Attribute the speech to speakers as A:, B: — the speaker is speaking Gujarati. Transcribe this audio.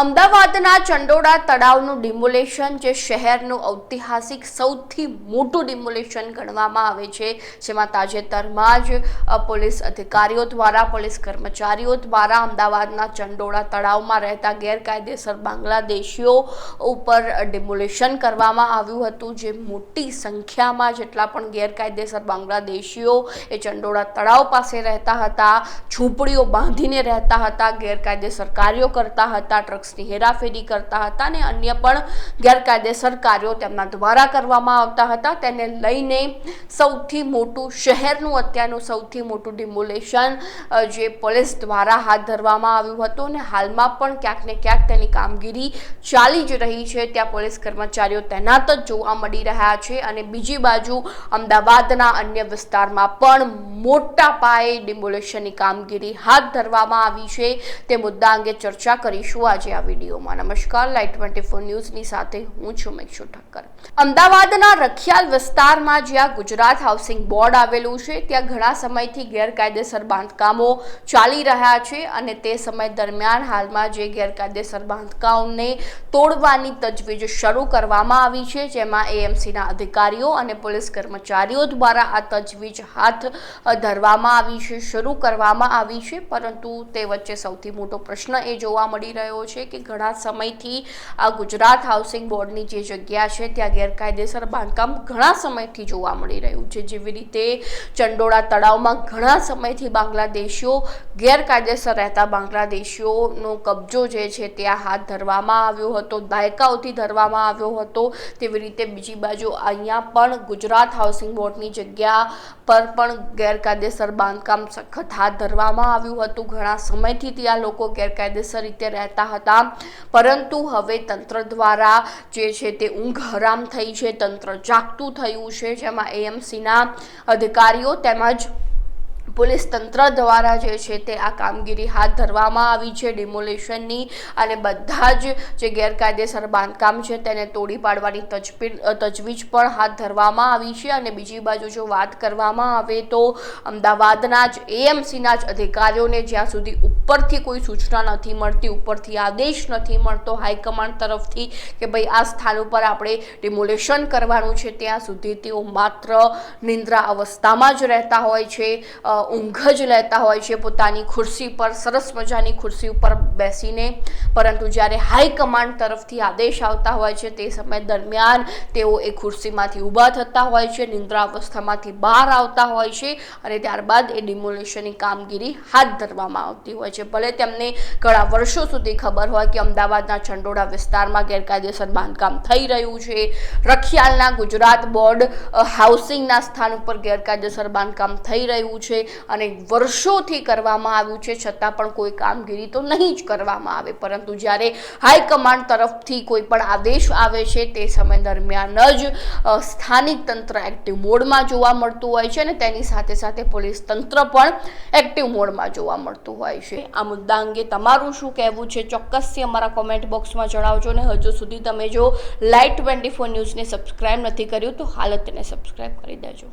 A: અમદાવાદના ચંડોળા તળાવનું ડિમોલેશન જે શહેરનું ઐતિહાસિક સૌથી મોટું ડિમોલેશન ગણવામાં આવે છે, જેમાં તાજેતરમાં જ પોલીસ અધિકારીઓ દ્વારા, પોલીસ કર્મચારીઓ દ્વારા અમદાવાદના ચંડોળા તળાવમાં રહેતા ગેરકાયદેસર બાંગ્લાદેશીઓ ઉપર ડિમોલેશન કરવામાં આવ્યું હતું. જે મોટી સંખ્યામાં જેટલા પણ ગેરકાયદેસર બાંગ્લાદેશીઓ એ ચંડોળા તળાવ પાસે રહેતા હતા, ઝૂંપડીઓ બાંધીને રહેતા હતા, ગેરકાયદેસર કાર્યો કરતા હતા ડ્રગ્સની હેરાફેરી કરતા હતા અને અન્ય પણ ગેરકાયદેસર કાર્યો તેમના દ્વારા કરવામાં આવતા હતા. તેને લઈને સૌથી મોટું શહેરનું, અત્યારનું સૌથી મોટું ડિમોલેશન જે પોલીસ દ્વારા હાથ ધરવામાં આવ્યું હતું અને હાલમાં પણ ક્યાંક ને ક્યાંક તેની કામગીરી ચાલી જ રહી છે. ત્યાં પોલીસ કર્મચારીઓ તૈનાત જ જોવા મળી રહ્યા છે અને બીજી બાજુ અમદાવાદના અન્ય વિસ્તારમાં પણ મોટા પાયે ડિમોલેશનની કામગીરી હાથ ધરવામાં આવી છે. તે મુદ્દા અંગે ચર્ચા કરીશું. આજે આ વિડીયોમાં. નમસ્કાર લાઈટ ટ્વેન્ટી ફોર ન્યૂઝની સાથે હું છું મેક્ષુ ઠક્કર. અમદાવાદના રખિયાલ વિસ્તારમાં જ્યાં ગુજરાત હાઉસિંગ બોર્ડ આવેલું છે, ત્યાં ઘણા સમયથી ગેરકાયદેસર બાંધકામો ચાલી રહ્યા છે અને તે સમય દરમિયાન હાલમાં જે ગેરકાયદેસર બાંધકામોને તોડવાની તજવીજ શરૂ કરવામાં આવી છે, જેમાં એએમસીના અધિકારીઓ અને પોલીસ કર્મચારીઓ દ્વારા આ તજવીજ હાથ ધરવામાં આવી છે, શરૂ કરવામાં આવી છે, પરંતુ તે વચ્ચે સૌથી મોટો પ્રશ્ન એ જોવા મળી રહ્યો છે કે ઘણા સમયથી આ ગુજરાત હાઉસિંગ બોર્ડની જે જગ્યા છે, ત્યાં ગેરકાયદેસર બાંધકામ ઘણા સમયથી જોવા મળી રહ્યું છે. જેવી રીતે ચંડોળા તળાવમાં ઘણા સમયથી બાંગ્લાદેશીઓ ગેરકાયદેસર રહેતા બાંગ્લાદેશીઓનો કબજો જે છે ત્યાં હાથ ધરવામાં આવ્યો હતો, દાયકાઓથી ધરવામાં આવ્યો હતો. તેવી રીતે બીજી બાજુ અહીંયા પણ ગુજરાત હાઉસિંગ બોર્ડની જગ્યા પર પણ ગેરકાયદેસર બાંધકામ સખત હાથ ધરવામાં આવ્યું હતું. ઘણા સમયથી ત્યાં લોકો ગેરકાયદેસર રીતે રહેતા હતા. પરંતુ હવે તંત્ર દ્વારા જે છે તે ઊંઘ હરામ થઈ છે, તંત્ર જાગતું થયું છે, જેમાં એએમસીના અધિકારીઓ તેમજ પોલીસ તંત્ર દ્વારા જે છે તે આ કામગીરી હાથ ધરવામાં આવી છે. ડિમોલેશનની અને બધા જ જે ગેરકાયદેસર બાંધકામ છે તેને તોડી પાડવાની તજવીજ પણ હાથ ધરવામાં આવી છે. અને બીજી બાજુ જો વાત કરવામાં આવે તો અમદાવાદના જ, એએમસીના જ અધિકારીઓને જ્યાં સુધી ઉપરથી કોઈ સૂચના નથી મળતી, ઉપરથી આદેશ નથી મળતો હાઈકમાન્ડ તરફથી કે ભાઈ આ સ્થાન ઉપર આપણે ડિમોલેશન કરવાનું છે, ત્યાં સુધી તેઓ માત્ર નિંદ્રા અવસ્થામાં જ રહેતા હોય છે ઊંઘ જ લેતા હોય છે, પોતાની ખુરશી પર, સરસ મજાની ખુરશી ઉપર બેસીને. પરંતુ જ્યારે હાઈકમાન્ડ તરફથી આદેશ આવતા હોય છે, તે સમય દરમિયાન તેઓ એ ખુરશીમાંથી ઊભા થતા હોય છે, નિંદ્રા અવસ્થામાંથી બહાર આવતા હોય છે અને ત્યારબાદ એ ડિમોલેશનની કામગીરી હાથ ધરવામાં આવતી હોય છે ભલે તેમને ઘણા વર્ષો સુધી ખબર હોય કે અમદાવાદના ચંડોળા વિસ્તારમાં ગેરકાયદેસર બાંધકામ થઈ રહ્યું છે. રખિયાલના ગુજરાત બોર્ડ હાઉસિંગના સ્થાન ઉપર ગેરકાયદેસર બાંધકામ થઈ રહ્યું છે અને વર્ષોથી કરવામાં આવ્યું છે. છતાં પણ કોઈ કામગીરી તો નહીં જ કરવામાં આવે. પરંતુ જ્યારે હાઈકમાન્ડ તરફથી કોઈ પણ આદેશ આવે છે, તે સમય દરમિયાન જ સ્થાનિક તંત્ર એક્ટિવ મોડમાં જોવા મળતું હોય છે અને તેની સાથે સાથે પોલીસ તંત્ર પણ એક્ટિવ મોડમાં જોવા મળતું હોય છે. આ મુદ્દા અંગે તમારું શું કહેવું છે ચોક્કસથી અમારા કોમેન્ટ બોક્સમાં જણાવજો ને હજુ સુધી તમે જો લાઈટ ટ્વેન્ટી ફોર ન્યૂઝને સબસ્ક્રાઈબ નથી કર્યું તો હાલ જ તેને સબસ્ક્રાઈબ કરી દેજો.